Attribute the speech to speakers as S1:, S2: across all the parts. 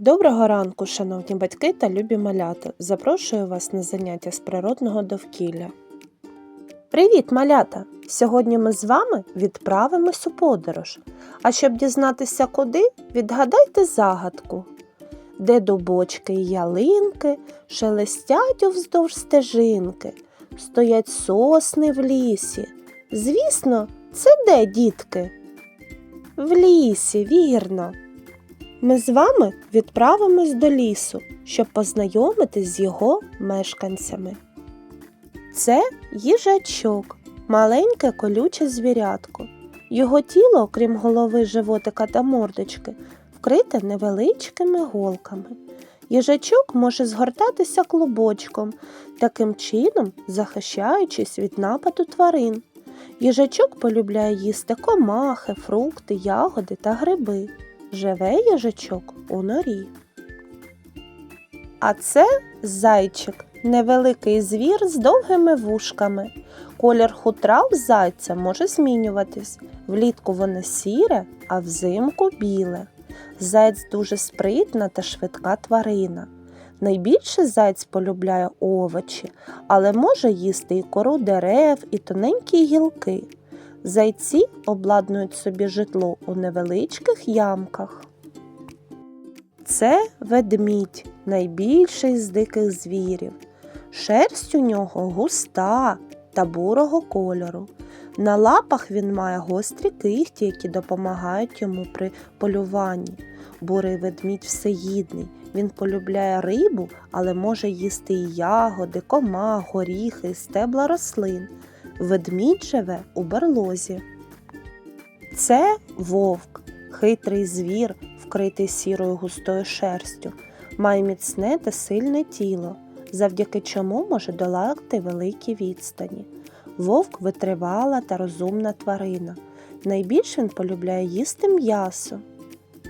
S1: Доброго ранку, шановні батьки та любі малята. Запрошую вас на заняття з природного довкілля. Привіт, малята! Сьогодні ми з вами відправимось у подорож. А щоб дізнатися куди, відгадайте загадку. Де дубочки й ялинки шелестять вздовж стежинки, стоять сосни в лісі. Звісно, це де, дітки? В лісі, вірно. Ми з вами відправимось до лісу, щоб познайомитись з його мешканцями. Це їжачок, маленьке колюче звірятко. Його тіло, окрім голови, животика та мордочки, вкрите невеличкими голками. Їжачок може згортатися клубочком, таким чином захищаючись від нападу тварин. Їжачок полюбляє їсти комахи, фрукти, ягоди та гриби. Живе їжачок у норі. А це зайчик, невеликий звір з довгими вушками. Колір хутра в зайця може змінюватись. Влітку воно сіре, а взимку біле. Зайць дуже спритна та швидка тварина. Найбільше зайць полюбляє овочі, але може їсти і кору дерев, і тоненькі гілки. Зайці обладнують собі житло у невеличких ямках. Це ведмідь, найбільший з диких звірів. Шерсть у нього густа та бурого кольору. На лапах він має гострі кихті, які допомагають йому при полюванні. Бурий ведмідь всеїдний. Він полюбляє рибу, але може їсти і ягоди, кома, горіхи, стебла рослин. Ведмідь живе у берлозі. Це вовк, хитрий звір, вкритий сірою густою шерстю, має міцне та сильне тіло, завдяки чому може долати великі відстані. Вовк витривала та розумна тварина. Найбільш він полюбляє їсти м'ясо.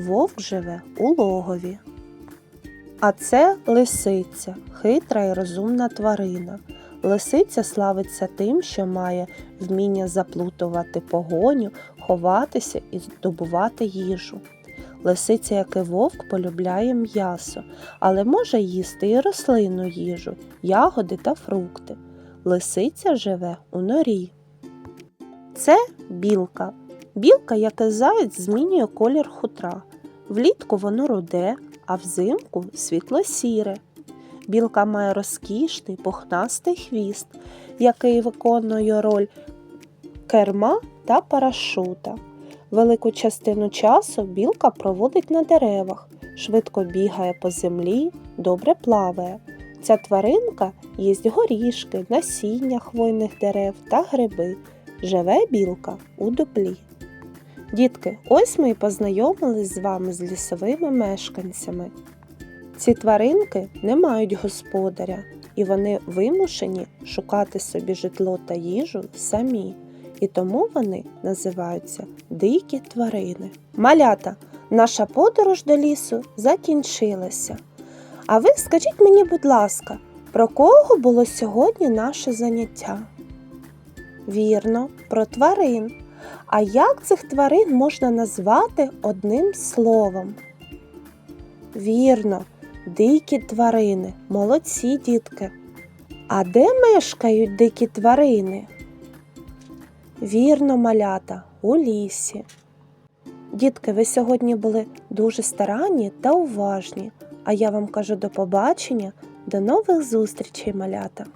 S1: Вовк живе у логові. А це лисиця, хитра і розумна тварина. Лисиця славиться тим, що має вміння заплутувати погоню, ховатися і здобувати їжу. Лисиця, як і вовк, полюбляє м'ясо, але може їсти і рослинну їжу, ягоди та фрукти. Лисиця живе у норі. Це білка. Білка, як і заяць, змінює колір хутра. Влітку воно руде, а взимку світло-сіре. Білка має розкішний пухнастий хвіст, який виконує роль керма та парашута. Велику частину часу білка проводить на деревах, швидко бігає по землі, добре плаває. Ця тваринка їсть горішки, насіння хвойних дерев та гриби. Живе білка у дуплі. Дітки, ось ми і познайомились з вами з лісовими мешканцями. Ці тваринки не мають господаря, і вони вимушені шукати собі житло та їжу самі, і тому вони називаються дикі тварини. Малята, наша подорож до лісу закінчилася. А ви скажіть мені, будь ласка, про кого було сьогодні наше заняття? Вірно, про тварин. А як цих тварин можна назвати одним словом? Вірно, дикі тварини, молодці дітки. А де мешкають дикі тварини? Вірно, малята, у лісі. Дітки, ви сьогодні були дуже старанні та уважні, а я вам кажу до побачення, до нових зустрічей, малята!